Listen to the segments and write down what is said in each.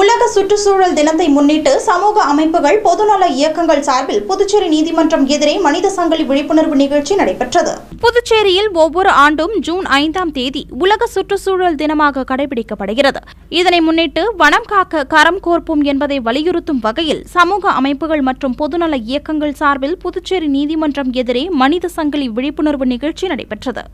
உலக சுற்றுச்சூழல் தினத்தை முன்னிட்டு சமூக அமைப்புகள் பொதுநல இயக்கங்கள் சார்பில் புதுச்சேரி நீதிமன்றம் எதிரே மனித சங்கிலி விழிப்புணர்வு நிகழ்ச்சி நடைபெற்றது. புதுச்சேரியில் ஒவ்வொரு ஆண்டும் ஜூன் ஐந்தாம் தேதி உலக சுற்றுச்சூழல் தினமாக கடைபிடிக்கப்படுகிறது. இதனை முன்னிட்டு வனம் காக்க கரம் கோர்ப்போம் என்பதை வலியுறுத்தும் வகையில் சமூக அமைப்புகள் மற்றும் பொதுநல இயக்கங்கள் சார்பில் புதுச்சேரி நீதிமன்றம் எதிரே மனித சங்கிலி விழிப்புணர்வு நிகழ்ச்சி நடைபெற்றது.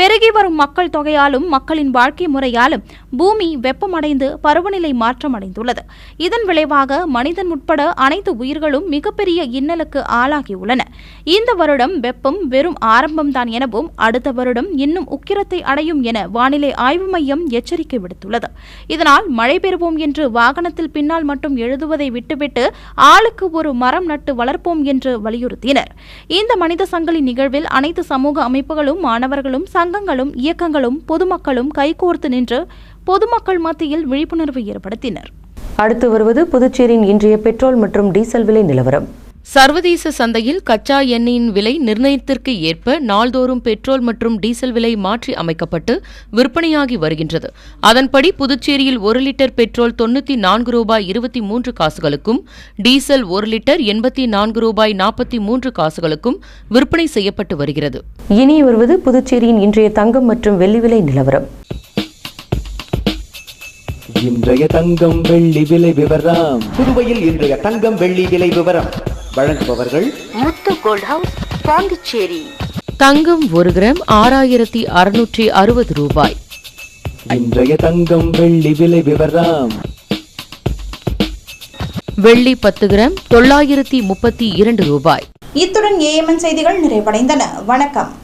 பெருகி வரும் மக்கள் தொகையாலும் மக்களின் வாழ்க்கை முறையாலும் பூமி வெப்பமடைந்து பருவநிலை மாற்றம் அடைந்துள்ளது. இதன் விளைவாக மனிதன் உட்பட அனைத்து உயிர்களும் மிகப்பெரிய இன்னலுக்கு ஆளாகியுள்ளன. இந்த வருடம் வெப்பம் வெறும் ஆரம்பம்தான் எனவும் அடுத்த வருடம் இன்னும் உக்கிரத்தை அடையும் என வானிலை ஆய்வு மையம் எச்சரிக்கை விடுத்துள்ளது. இதனால் மழை பெறுவோம் என்று வாகனத்தில் பின்னால் மட்டும் எழுதுவதை விட்டுவிட்டு ஆளுக்கு ஒரு மரம் நட்டு வளர்ப்போம் என்று வலியுறுத்தினர். இந்த மனித சங்கிலி நிகழ்வில் அனைத்து சமூக அமைப்புகளும் மாணவர்களும் சங்கங்களும் இயக்கங்களும் பொதுமக்களும் கைகோர்த்து நின்று பொதுமக்கள் மத்தியில் விழிப்புணர்வு ஏற்படுத்தினர். அடுத்து வருவது புதுச்சேரியின் இன்றைய பெட்ரோல் மற்றும் டீசல் விலை நிலவரம். சர்வதேச சந்தையில் கச்சா எண்ணெயின் விலை நிர்ணயத்திற்கு ஏற்ப நாள்தோறும் பெட்ரோல் மற்றும் டீசல் விலை மாற்றி அமைக்கப்பட்டு விற்பனையாகி வருகின்றது. அதன்படி புதுச்சேரியில் ஒரு லிட்டர் பெட்ரோல் தொண்ணூற்றி நான்கு ரூபாய் இருபத்தி மூன்று காசுகளுக்கும் டீசல் ஒரு லிட்டர் எண்பத்தி நான்கு ரூபாய் நாற்பத்தி மூன்று காசுகளுக்கும் விற்பனை செய்யப்பட்டு வருகிறது. இனி வருவது புதுச்சேரியின் இன்றைய தங்கம் மற்றும் வெள்ளி விலை நிலவரம். இன்றைய தங்கம் வெள்ளி விலை விவரம். புதுவையில் இன்றைய தங்கம் வெள்ளி விலை விவரம். வழங்குபவர்கள் முத்து கோல்ட் ஹவுஸ் பாண்டிச்சேரி. தங்கம் ஒரு கிராம் ஆறாயிரத்தி அறுநூற்றி அறுபது ரூபாய். இன்றைய தங்கம் வெள்ளி விலை விவரம். வெள்ளி பத்து கிராம் தொள்ளாயிரத்தி முப்பத்தி இரண்டு ரூபாய். இத்துடன் ஏஎம்என் செய்திகள் நிறைவடைந்தன. வணக்கம்.